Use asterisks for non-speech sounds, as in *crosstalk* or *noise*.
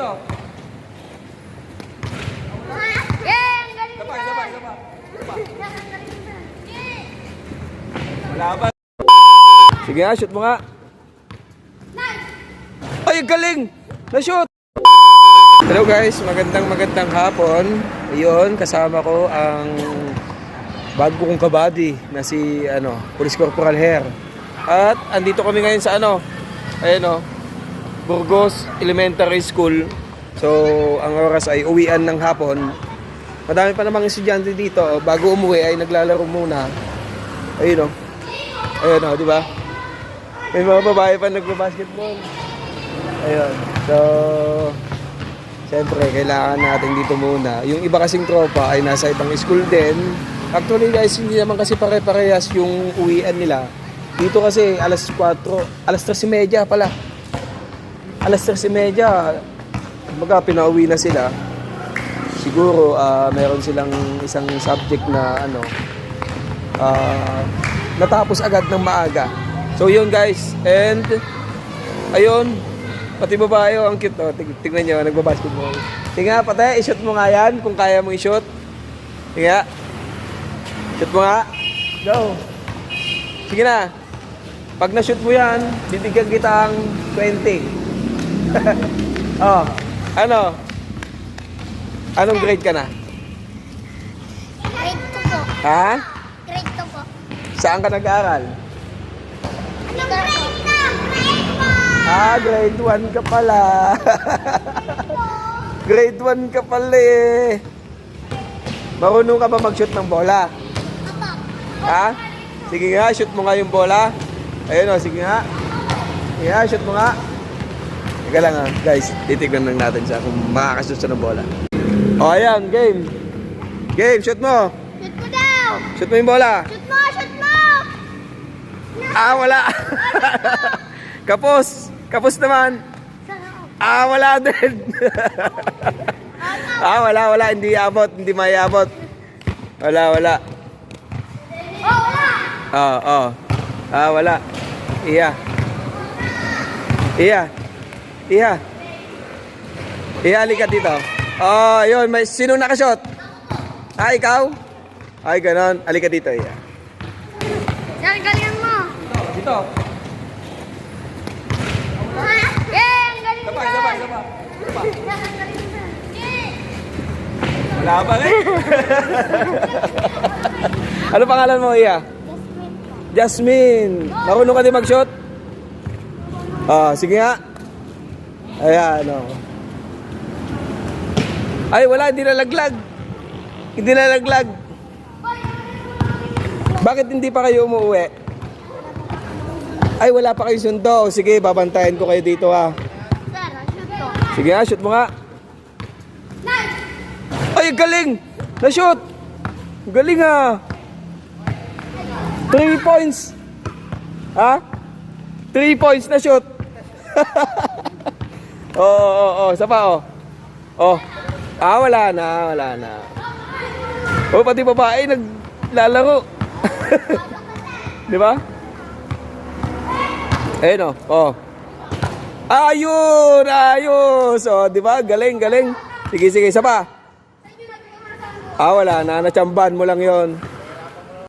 dito. Yeah, ang galing galing na. Yeah. Laban. Sige nga, shoot mo nga. Ay, galing! Na-shoot! Hello guys, magandang magandang hapon. Ayun, kasama ko ang bago kong kabady na si ano, Police Corporal Hair. At andito kami ngayon sa ano, ayun o, Burgos Elementary School. So, ang oras ay uwian ng hapon. Madami pa namang estudyante dito. Bago umuwi ay naglalaro muna. Ayun o. Ayun o, di ba? May mga babae pa nagbabasketball. Ayun. So, siyempre, kailangan natin dito muna. Yung iba kasing tropa ay nasa ibang school din. Actually guys, hindi naman kasi pare-parehas yung uwian nila. Dito kasi alas 4, alas 3.30 pala. Alas 3.30, kumbaga pinauwi na sila. Siguro ah, meron silang isang subject na ano, ah, natapos agad ng maaga. So yun guys, and ayun, pati babae oh, ang cute oh. Tig- Tignan nyo, nagbabasketball. Sige nga, pati, i-shoot mo nga yan kung kaya mo i-shoot. Sige nga. Shoot mo nga. Go. Sige na. Pag na-shoot mo yan, bibigyan kita ang 20. Oh, ano? Anong grade ka na? Grade 2 po. Ha? Grade 2 po. Saan ka nag-aaral? Anong grade na? Grade po. Ah, grade 1 ka pala. grade 1 ka pala eh. Marunong ka ba mag-shoot ng bola? Apo. Ha? Sige nga, shoot mo nga yung bola. Ayun o, sige nga. Sige nga, shoot mo nga. Teka lang ha, guys. Titignan lang natin siya kung makakashoot siya ng bola. O, ayan, game. Game, shoot mo. Shoot mo daw. Shoot mo yung bola. Shoot mo, shoot mo. Ah, wala. *laughs* Kapos. Kapos naman. Ah, wala *laughs* din. ah, wala, wala. Hindi abot. Hindi may abot. Wala, wala. Oh, wala. Oo, oo. Ah, wala. Iya. Iya. Iya. Iya, halika dito. Oh, yun. May, sino nakashot? Ah, ikaw? Ay, ganon. Halika dito, iya. Yan, galingan mo. Dito. Ha? Yeah, ang galing Sabay, sabay, sabay. Wala pa rin. *laughs* ano pangalan mo, Iya? Jasmine. Marunong ka din mag-shot? Ah, sige nga. Ayan, oh. Ay, wala, hindi nalaglag. Hindi nalaglag. Bakit hindi pa kayo umuwi? Ay, wala pa kayo sundo. Sige, babantayan ko kayo dito ha. Sige nga, shoot mo nga. Ay, galing! Na-shoot! Galing ah! 3 points! Ha? 3 points na shoot! *laughs* Oo, oo, oo, oo. Isa pa, oh. Oh. Ah, wala na, wala na. Oh, pati babae naglalaro. *laughs* Di ba? Ayun, oh. oh. Ayun! Ayos! Oh, di ba? Galing, galing. Sige, sige, isa pa. Ah, wala na. Natsamban mo lang yon.